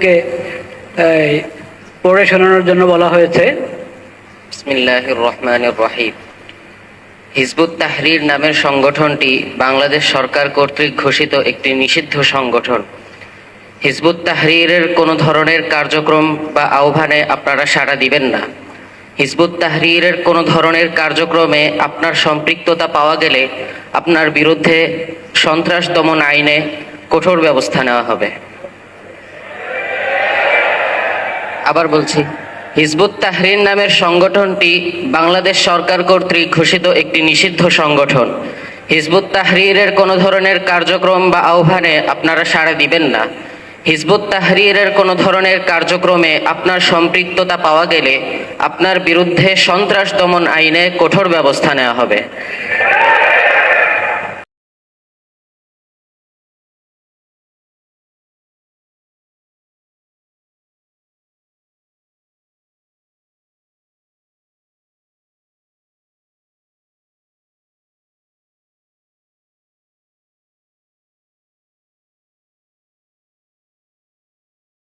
আইনকে পড়ে শোনানোর জন্য বলা হয়েছে হিজবুত তাহরির নামের সংগঠনটি বাংলাদেশ সরকার কর্তৃক ঘোষিত একটি নিষিদ্ধ সংগঠন। হিজবুত তাহরিরের কোনো ধরনের কার্যক্রম বা আহ্বানে আপনারা সাড়া দিবেন না। হিজবুত তাহরিরের কোনো ধরনের কার্যক্রমে আপনার সম্পৃক্ততা পাওয়া গেলে আপনার বিরুদ্ধে সন্ত্রাস দমন আইনে কঠোর ব্যবস্থা নেওয়া হবে। আবার বলছি, হিজবুত তাহরির নামের সংগঠনটি বাংলাদেশ সরকার কর্তৃক ঘোষিত একটি নিষিদ্ধ সংগঠন। হিজবুত তাহরিরের কোনো ধরনের কার্যক্রম বা আহ্বানে আপনারা সাড়া দিবেন না। হিজবুত তাহরিরের কোনো ধরনের কার্যক্রমে আপনার সম্পৃক্ততা পাওয়া গেলে আপনার বিরুদ্ধে সন্ত্রাস দমন আইনে কঠোর ব্যবস্থা নেওয়া হবে।